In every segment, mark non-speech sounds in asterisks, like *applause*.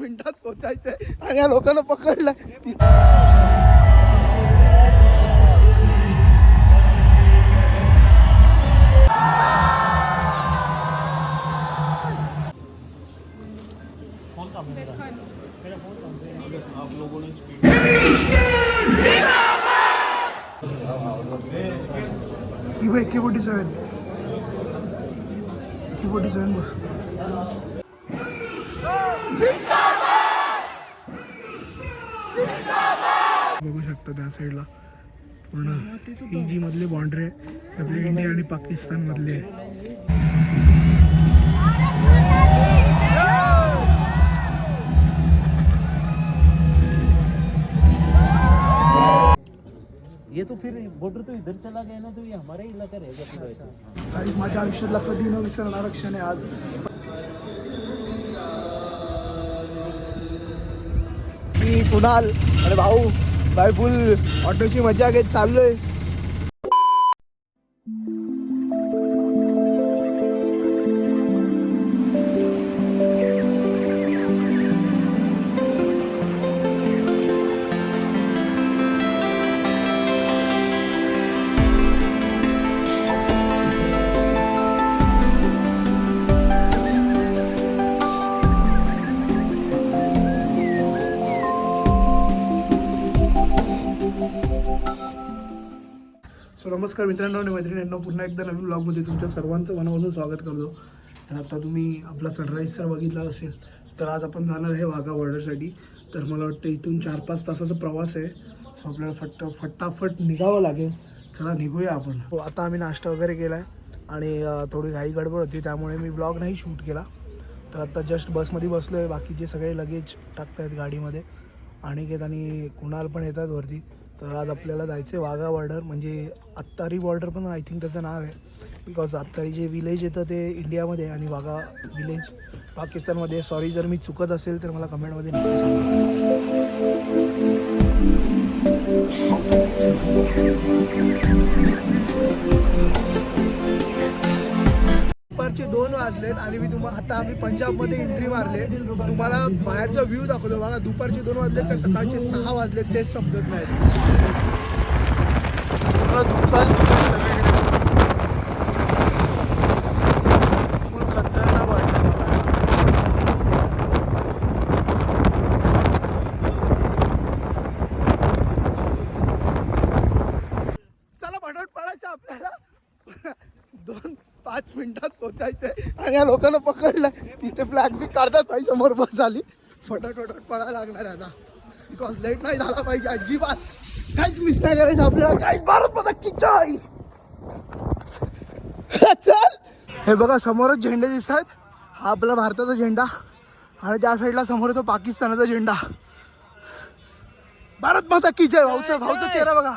मिनिटात पोचायचंय आणि या लोकांना पकडलं. के फोर्टी सेवन के फोर्टी सेवन बघ बघू शकता त्या साईडला पूर्ण ही जी मधली बाउंड्री आहे आपली इंडिया आणि पाकिस्तान मधली. आहे ये तो फिर बॉर्डर तो इधर चला गया ना तो ये हमारा ही इलाका रहेगा पूरा ऐसा। आणि माझ्या आयुष्यातला कधी न विसरणारा क्षण आहे आज. मी कुणाल आणि भाऊ. भाई फुल ऑटोची मजा घेत चाललोय. नमस्कार मित्रांनो आणि मैत्रिणींना पुन्हा एकदा नवीन ब्लॉगमध्ये तुमच्या सर्वांचं मनापासून स्वागत करतो. तर आता तुम्ही आपला सनराईज जर बघितला असेल तर आज आपण जाणार आहे वाघा बॉर्डरसाठी तर मला वाटतं इथून चार पाच तासाचा प्रवास आहे सो आपल्याला फट्ट फटाफट निघावं लागेल. चला निघूया आपण. हो आता आम्ही नाश्ता वगैरे केला आहे आणि थोडी घाई गडबड होती त्यामुळे मी ब्लॉग नाही शूट केला. तर आता जस्ट बसमध्ये बसलो आहे बाकीचे सगळे लगेज टाकतायत गाडीमध्ये. अनिकेत आणि कुणाल पण येतात वरती. तर आज आपल्याला जायचं आहे वाघा बॉर्डर म्हणजे अत्तारी बॉर्डर पण आय थिंक त्याचं नाव आहे. बिकॉज अत्तारी जे विलेज येतं ते इंडियामध्ये आणि वाघा विलेज पाकिस्तानमध्ये. सॉरी जर मी चुकत असेल तर मला कमेंटमध्ये नक्की सांगा. दुपारचे दोन वाजलेत आणि मी तुम्हाला आता आम्ही पंजाबमध्ये एंट्री मारले. तुम्हाला बाहेरचा व्ह्यू दाखवतो मला दुपारचे दोन वाजलेत का सकाळचे सहा वाजलेत तेच समजत नाही. चला पडायचं आपल्याला. दोन पाच मिनिटात पोचायचंय आणि या लोकांना पकडलं. तिथे फ्लॅग बी काढतात पाहिजे समोर बस आली फटक फटक पडायला लागणार आहे आता. बिकॉज लेट नाही झाला पाहिजे अजिबात. काहीच मिस नाही करायचं आपल्याला. काहीच भारत माता की चल. हे बघा समोरच झेंडे दिसत आहेत हा आपला भारताचा झेंडा. आणि त्या साईडला समोर तो पाकिस्तानाचा झेंडा. भारत माता की जय! भाऊचा भाऊचा चेहरा बघा.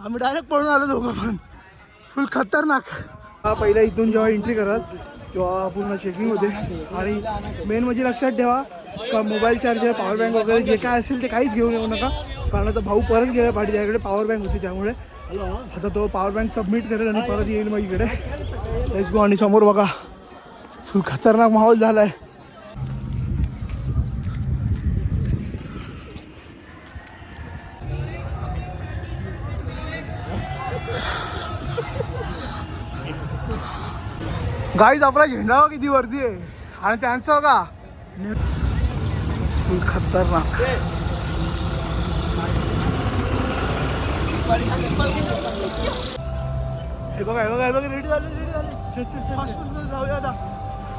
आम्ही डायरेक्ट पळून आलो दोघं पण. फुल खतरनाक. हा पहिला इथून जेव्हा एंट्री कराल तेव्हा पूर्ण चेकिंग होते. आणि मेन म्हणजे लक्षात ठेवा का मोबाईल चार्जर पॉवर बँक वगैरे जे काय असेल ते काहीच घेऊन येऊ नका. कारण आता भाऊ परत गेला पाठी त्याकडे पॉवर बँक होती त्यामुळे आता तो पॉवर बँक सबमिट करेल आणि परत येईल मग इकडे. लेट्स गो आणि समोर बघा. फुल खतरनाक माहोल झाला आहे गाईज आपला झेंडा बघा किती वरती आहे. आणि त्यांचं बघा. फुल खतरनाक. हे बघा हे बघा हे बघा रेडी झाले रेडी झाले. जाऊया आता.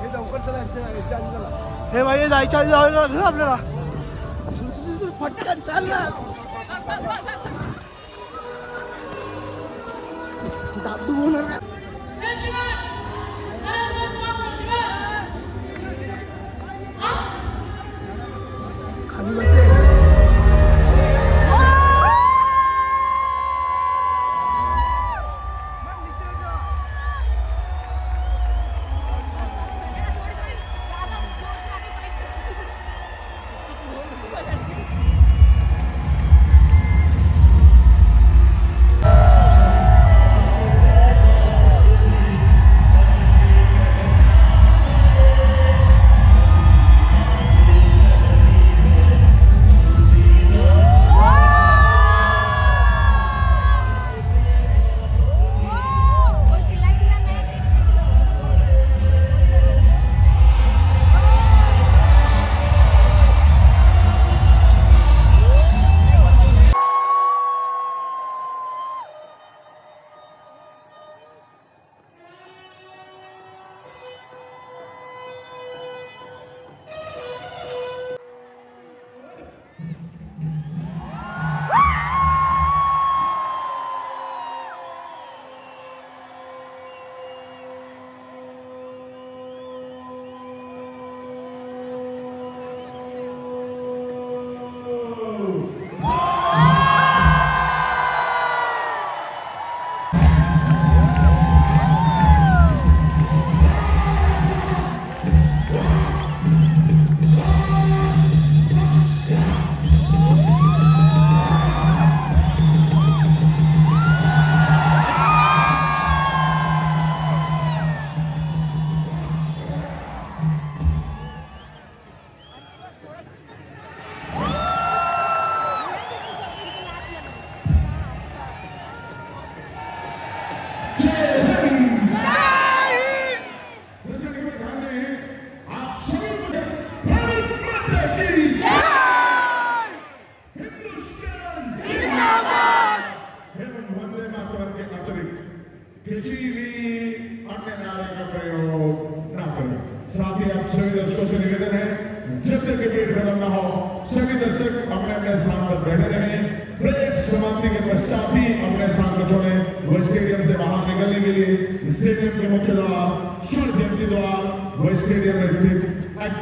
हे लवकर चला यांच्या- यांच्या आधी चला. हे भाई हे जायच्या आधी जाऊया आपल्याला. चल, चल,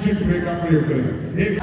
स्थित एग्जिट वे का प्रयोग करें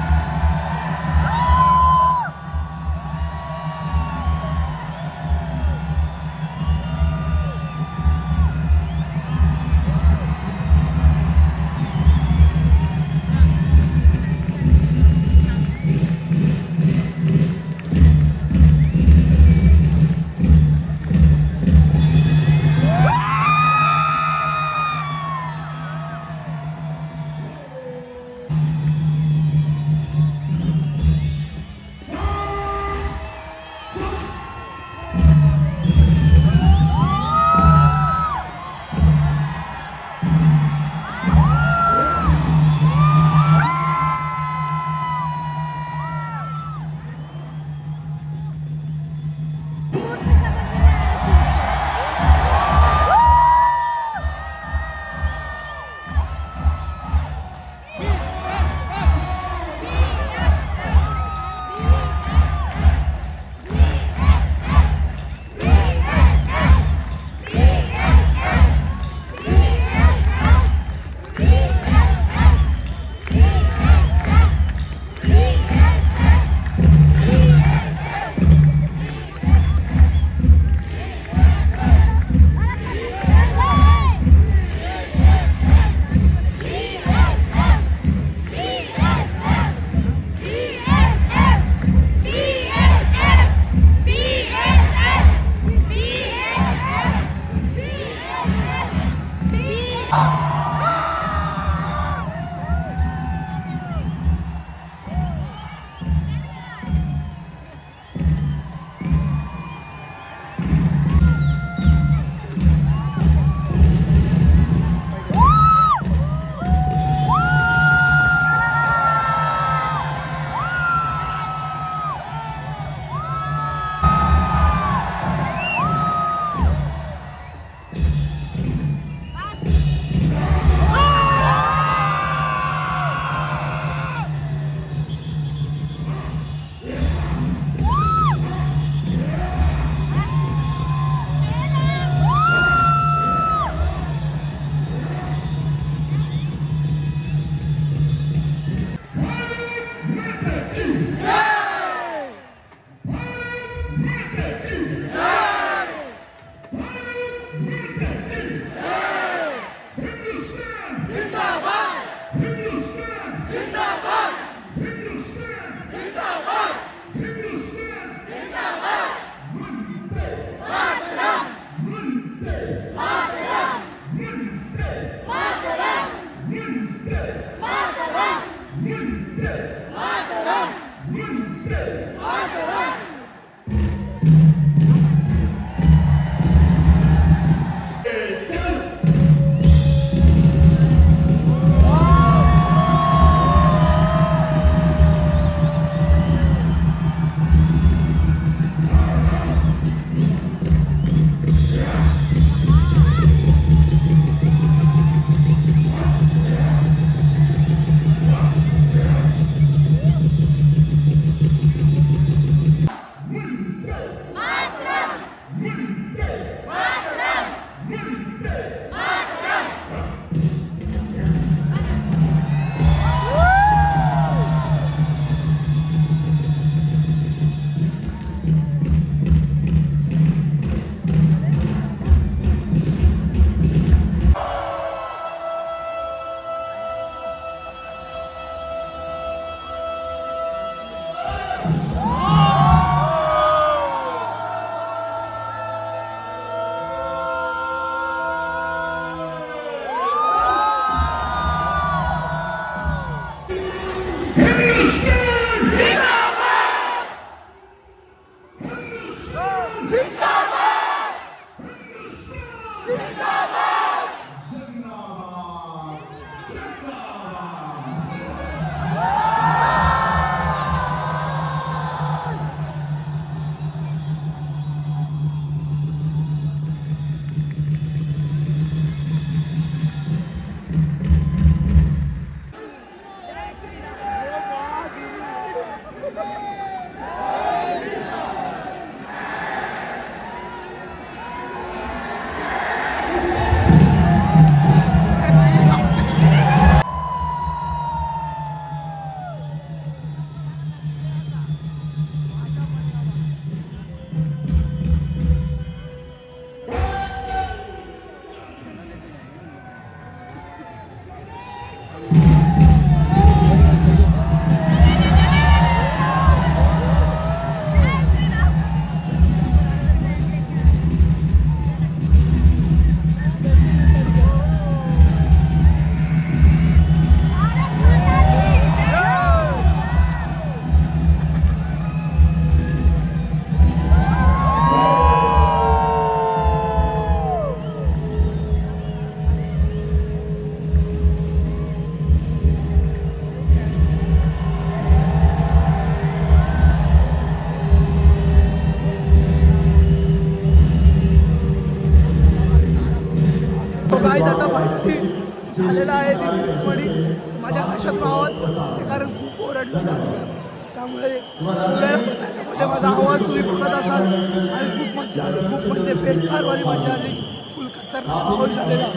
आणि खूप मजा आली खूप म्हणजे बेकारवाली मजा आली फुल खतरनाक माहोल झालेला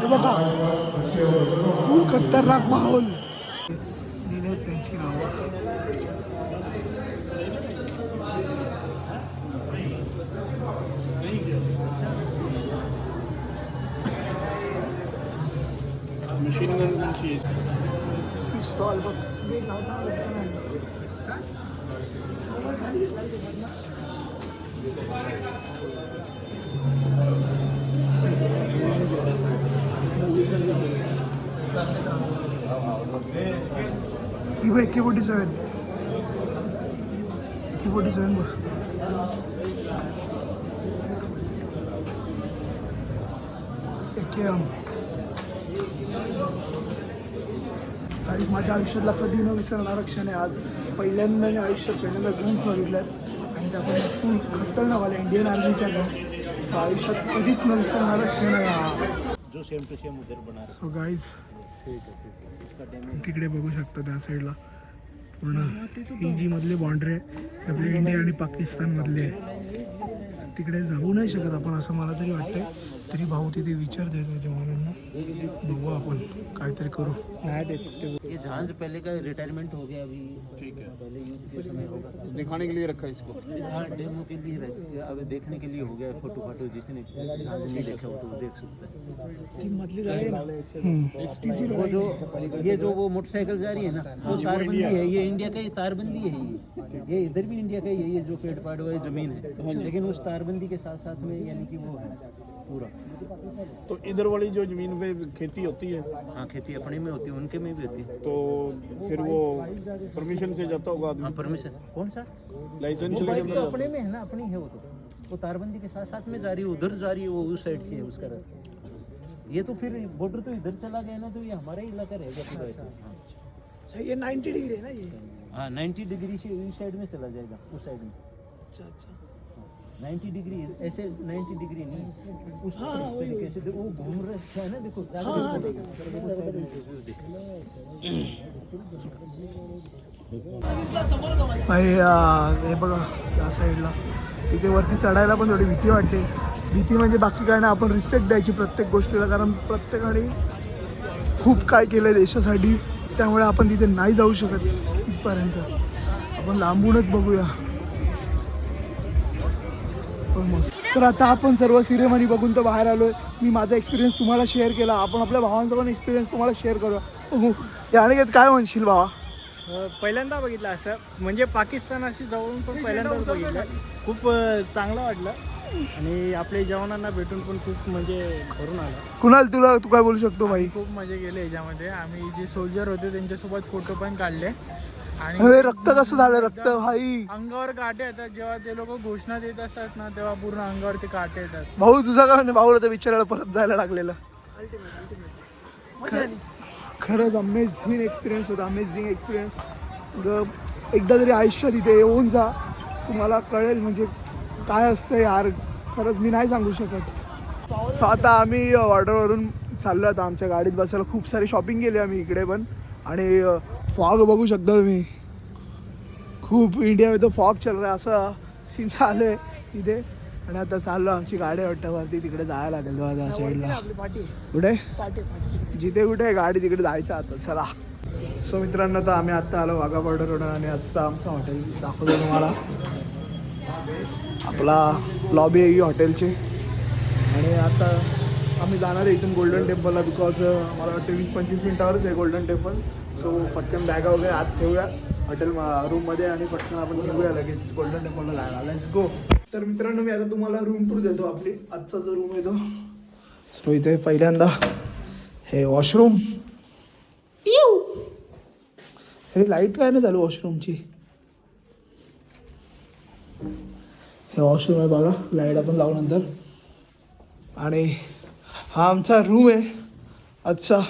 हे बघा फुल खतरनाक माहोल लिहिले त्यांची नावं मशीन गन कोणची पिस्तॉल बघ मी नव्हता के फोर्टी सेवन के फोर्टी सेवन बघ आणि माझ्या आयुष्यातला कधी न विसरणारा क्षण आहे. आज पहिल्यांदा मी आयुष्यात पहिल्यांदा गन्स बघितल्यात. आहे त्या पण फुल खतरनाकवाल्या इंडियन आर्मीच्या गन्स सो आयुष्यात कधीच न विसरणारा क्षण आहे हा. जो सेम टू सेम उधर बना रहे सो गाईज है है तिकडे बघू शकता त्या साईडला पूर्ण ही जी मधली बाउंड्री आहे. आपली इंडिया आणि पाकिस्तानमधली आहे. तिकडे जाऊ नाही शकत आपण असं मला तरी वाटतंय. तरी भाऊ तिथे विचारते त्या जवानांना बघू आपण. काहीतरी करू। ये जहाज़ पहले का रिटायरमेंट हो गया अभी। ठीक है। पहले युद्ध के समय होगा। दिखाने के लिए रखा इसको? हाँ डेमो के लिए रह- अब देखने के लिए हो गया फ़ोटो फाटो जिसने जहाज़ नहीं देखा वो तो देख सकता है। ती गाडी आहे वो जो ये जो वो मोटरसाइकिल जा रही है ना वो तारबंदी है ये इंडिया का ही तारबंदी है ये। ये इधर भी इंडिया का ही है ये जो पेड़ पाड़ वाली ज़मीन है। लेकिन उस तारबंदी के साथ साथ में यानी कि वो है। पूरा। तो इधर वाली जो ज़मीन पे खेती होती है हाँ खेती अपने में होती है उनके में भी होती है। तो फिर वो परमिशन से जाता होगा हाँ आदमी परमिशन कौन सा? लाइसेंस वो लेके बाइक तो अपने में है ना अपनी है वो तो। वो तारबंदी के साथ साथ में जा रही है उधर जा रही है वो उस साइड से है उसका रास्ता। ये तो फिर बॉर्डर तो इधर चला गया ना तो ये हमारा ही इलाका रहेगा पूरा ऐसा ये नाईन्टी डिग्री आहे ना ये? हाँ नाइन्टी डिग्री से इस साइड में चला जाएगा उस साइड में। अच्छा अच्छा। नाइन्टी डिग्री ऐसे नाइन्टी डिग्री नहीं उस तरीके से वो घूम रहा है ना देखो हाँ, हे बघा त्या साईडला. तिथे वरती चढायला पण थोडी भीती वाटते. भीती म्हणजे बाकी काय नाही आपण रिस्पेक्ट द्यायची प्रत्येक गोष्टीला कारण प्रत्येकाने खूप काय केलं आहे देशासाठी त्यामुळे आपण तिथे नाही जाऊ शकत इथपर्यंत. आपण लांबूनच बघूया. पण मस्त. तर आता आपण सर्व सिरेमनी बघून तर बाहेर आलोय. मी माझा एक्सपिरियन्स तुम्हाला शेअर केला. आपण आपल्या भावांचा पण एक्सपिरियन्स तुम्हाला शेअर करूया. बघू. याने काय म्हणशील भावा? पहिल्यांदा बघितलं असं. म्हणजे पाकिस्तानाशी जवळून पण पहिल्यांदाच बघितलं. खूप चांगलं वाटलं. आणि आपल्या जवानांना भेटून पण खूप म्हणजे भरून आलं. कुणाल तुला तू काय बोलू शकतो भाई? खूप मजा केली याच्यामध्ये. आम्ही जे सोल्जर होते त्यांच्यासोबत फोटो पण काढले. अरे रक्त कसं झालं? रक्त भाई. अंगावर काटे येतात. जेव्हा ते लोक घोषणा देत असतात ना तेव्हा पूर्ण अंगावरती काटे येतात. भाऊ तुझा का भाऊला तर विचारायला परत जायला लागलेलं. खरंच अमेझिंग एक्सपिरियन्स होता अमेझिंग एक्सपिरियन्स एकदा तरी आयुष्यात इथे येऊन जा. तुम्हाला कळेल म्हणजे काय असतं यार. खरंच मी नाही सांगू शकत. सो आता आम्ही ऑर्डरवरून चाललो आता. आमच्या गाडीत बसायला खूप सारी शॉपिंग केली आम्ही इकडे पण. आणि फॉग बघू शकता तुम्ही. खूप इंडियामध्ये तो फॉग चल रहा असं सीन चालू आहे इथे. आणि आता चाललो आमची गाडी वाटतं वरती तिकडे जायला लागेल त्या साईडला कुठे? जिथे कुठे गाडी तिकडे जायचं आता. चला. सो मित्रांनो तर आम्ही आत्ता आलो वाघा बॉर्डर रोड आणि आजचं आमचं हॉटेल दाखवतो तुम्हाला. आपला लॉबी आहे हॉटेलची आणि आता आम्ही जाणार आहे इथून गोल्डन टेम्पलला बिकॉज मला वाटतं वीस पंचवीस मिनिटावरच आहे गोल्डन टेम्पल सो पटकन बॅगा वगैरे आत ठेवूया. हॉटेल रूममध्ये आणि पटकन आपण निघूया लगेच. गोल्डन टेम्पलला जायला. लेट्स गो तर मित्रांनो मी आता तुम्हाला रूम टूर देतो आपली. आजचा जो रूम आहे तो. सो इथे पहिल्यांदा हे वॉशरूम हे लाइट काय नाही चालू वॉशरूमची हे वॉशरूम आहे बघा. लाइट आपण लावू नंतर आणि हा आमचा रूम आहे. अच्छा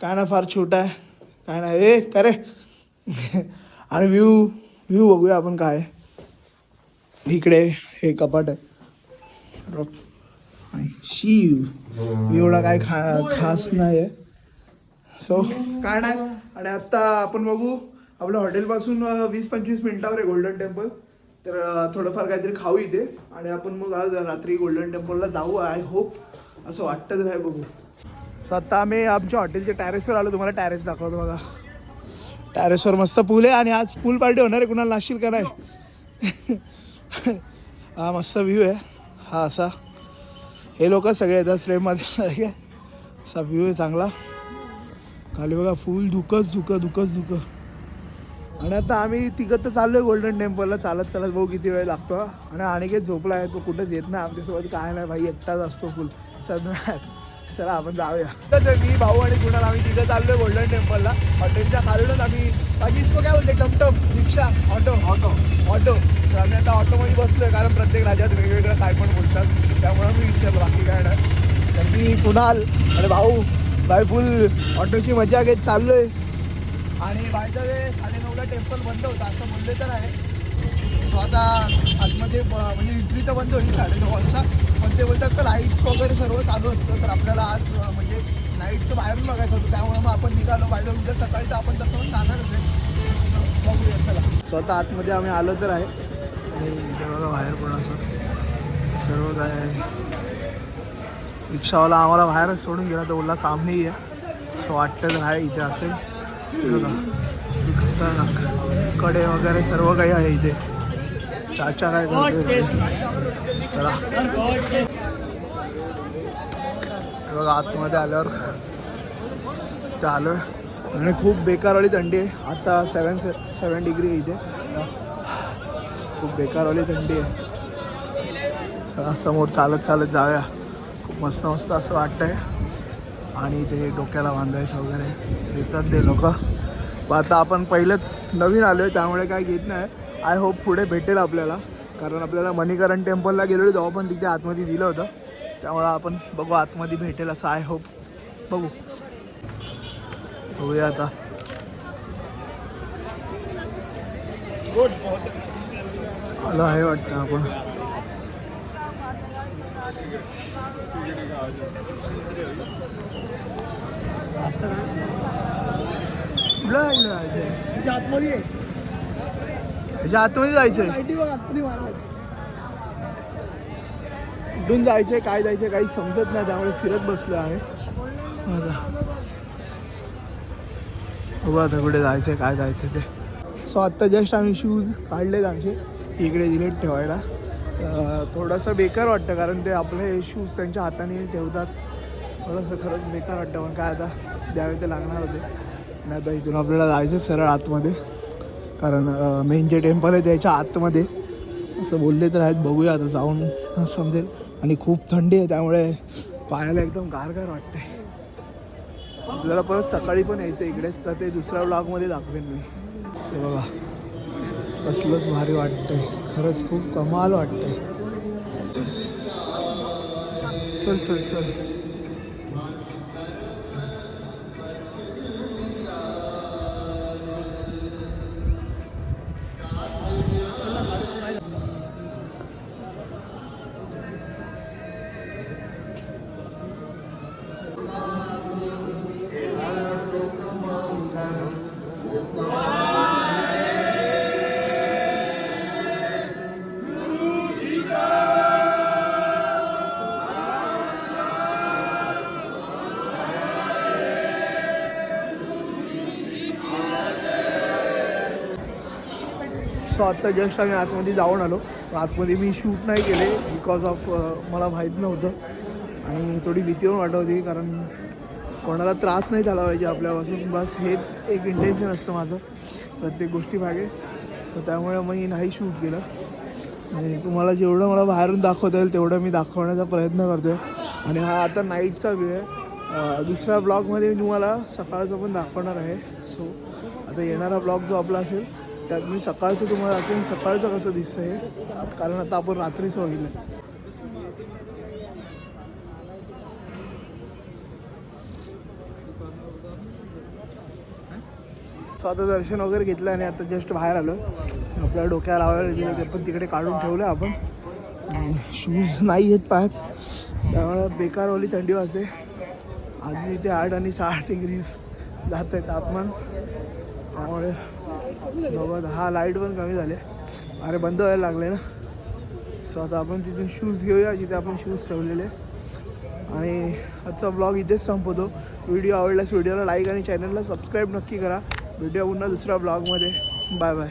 काय ना फार छोटा आहे. काय नाही ए करे आणि व्ह्यू व्ह्यू बघूया आपण काय इकडे हे कपाट आहे. शिव. एवढा काय खा खास नाही आहे सो काय नाही. आणि आता आपण बघू आपल्या हॉटेलपासून वीस पंचवीस मिनिटावर आहे गोल्डन टेम्पल तर थोडंफार काहीतरी खाऊ इथे. आणि आपण मग आज रात्री गोल्डन टेम्पलला जाऊ आय होप असं वाटतं तर आहे बघू. सो आता आम्ही आमच्या हॉटेलच्या टॅरेसवर आलो. तुम्हाला टॅरेस दाखवतो बघा. टॅरेसवर मस्त पूल आहे आणि आज पूल पार्टी होणार आहे. कुणाला नाशील का नाही? *laughs* हा मस्त व्ह्यू आहे. हा असा. हे लोक सगळे येतात फ्रेममध्ये *laughs* असा व्ह्यू आहे चांगला. खाली बघा फुल धुकंच धुकं धुकंच धुकं. आणि आता आम्ही तिकडं तर चाललोय गोल्डन टेम्पलला चालत चालत भाऊ किती वेळ लागतो आणि अनिकेत झोपला आहे तो कुठंच येत नाही. आमच्यासोबत काय नाही भाई एकटाच असतो फुल सध्या. चला आपण जाऊया. तसं मी भाऊ आणि कुणाल आम्ही तिघं चाललोय गोल्डन टेम्पलला हॉटेलच्या खालूनच आम्ही बाकी इसको काय बोलते टमटम रिक्षा ऑटो. ऑटो. ऑटो. तर आम्ही आता ऑटोमध्ये बसलोय कारण प्रत्येक राज्यात वेगवेगळं काय पण बोलतात. त्यामुळे मी विचारलं बाकी काय नाही. तर मी कुणाल आणि भाऊ बाय फुल ऑटोची मजा घेत चाललोय. आणि बायचा वे साडेनऊला टेम्पल बंद होतं असं बोलले तर आहे. सो आता आतमध्ये म्हणजे एंट्री तर बंद होईल साडेनऊ वाजता पण ते बोलतात तर लाईट्स वगैरे सर्व चालू असतं तर आपल्याला आज म्हणजे नाईटचं बाहेरून बघायचं होतं त्यामुळे मग आपण निघालो पाहिजे उद्या सकाळी तर आपण तसं पण जाणार होते. बघूया चला. स्वतः आतमध्ये आम्ही आलो तर आहे. आणि इथे बघा बाहेर पण असं सर्व काय आहे. रिक्षावाला आम्हाला बाहेरच सोडून गेला तर बोलला सामनेही आहे सो वाटतं तर आहे इथे असेल. बघा. खतरनाककडे वगैरे सर्व काही आहे इथे. चाचा काय चला. बघा आतमध्ये आल्यावर तर आलो आणि खूप बेकारवाली थंडी आहे. आता सेवन से सेवन डिग्री इथे. खूप बेकारवाली थंडी आहे. चला समोर चालत चालत जाऊया. खूप मस्त मस्त असं वाटतंय. आणि ते डोक्याला बांधायचं वगैरे. देतात ते लोक. आता आपण पहिलंच नवीन आलो आहे त्यामुळे काय घेत नाही. आय होप पुढे भेटेल आपल्याला. कारण आपल्याला मणिकरण टेम्पलला गेलेलो तेव्हा पण तिथे आतमध्ये दिलं होतं. त्यामुळं आपण बघू आतमध्ये भेटेल असं आय होप. बघू. बघूया आता. आलो आहे वाटतं आपण. कुठल्या आतमध्ये ह्याच्या आतमध्ये जायचंय. कुठून जायचंय काय जायचंय काही समजत नाही त्यामुळे फिरत बसलो आहे आता बघू आता कुठे जायचंय काय जायचं ते. सो आत्ता जस्ट आम्ही शूज काढलेत आमचे. इकडे दिलेत ठेवायला. थोडंसं बेकार वाटतं कारण ते आपले शूज त्यांच्या हाताने ठेवतात. थोडंसं खरंच बेकार वाटतं पण काय आता द्यावे ते लागणार होते. आणि आता इथून आपल्याला जायचं सरळ आतमध्ये. कारण मेन जे टेम्पल आहे त्याच्या आतमध्ये. असं बोलले तर आहेत बघूया आता जाऊन समजेल. आणि खूप थंडी आहे त्यामुळे पायाला एकदम गारगार वाटते आपल्याला परत सकाळी पण यायचं इकडेच तर ते दुसऱ्या ब्लॉगमध्ये दाखवेन मी. ते बघा कसलंच भारी वाटतंय. खरंच खूप कमाल वाटतंय. चल चल चल. सो आत्ता जस्ट आम्ही आतमध्ये जाऊन आलो. आतमध्ये मी शूट नाही केले बिकॉज ऑफ मला माहीत नव्हतं. आणि थोडी भीती पण वाटत होती कारण कोणाला त्रास नाही झाला पाहिजे आपल्यापासून. बस हेच एक इंटेन्शन असतं माझं प्रत्येक गोष्टी मागे. सो त्यामुळे मी नाही शूट केलं. आणि तुम्हाला जेवढं मला बाहेरून दाखवता येईल तेवढं मी दाखवण्याचा प्रयत्न करतो आणि हा आता नाईटचा वेळ आहे. दुसऱ्या ब्लॉगमध्ये मी तुम्हाला सकाळचं पण दाखवणार आहे. सो आता येणारा ब्लॉग जो आपला असेल त्यात मी सकाळचं तुम्हाला दाखवेन सकाळचं कसं दिसतं हे कारण आता आपण रात्रीचं बघितलं सो आता दर्शन वगैरे घेतलं आणि आता जस्ट बाहेर आलो आपल्या डोक्याला लावायला दिलं ते पण तिकडे काढून ठेवलं आपण. शूज नाही येत पाहत. त्यामुळे बेकारवाली थंडी वाजते. आज इथे आठ आणि सहा डिग्री जात आहे तापमान. त्यामुळे बघत हा लाइट पण कमी झाले. अरे बंद व्हायला लागले ना. सो आता आपण तिथून शूज घेऊया जिथे आपण शूज ठेवलेले. आणि आजचा ब्लॉग इथेच संपवतो. व्हिडिओ आवडल्यास व्हिडिओला लाईक आणि चॅनलला सबस्क्राईब नक्की करा. व्हिडिओ पुन्हा दुसऱ्या ब्लॉगमध्ये बाय बाय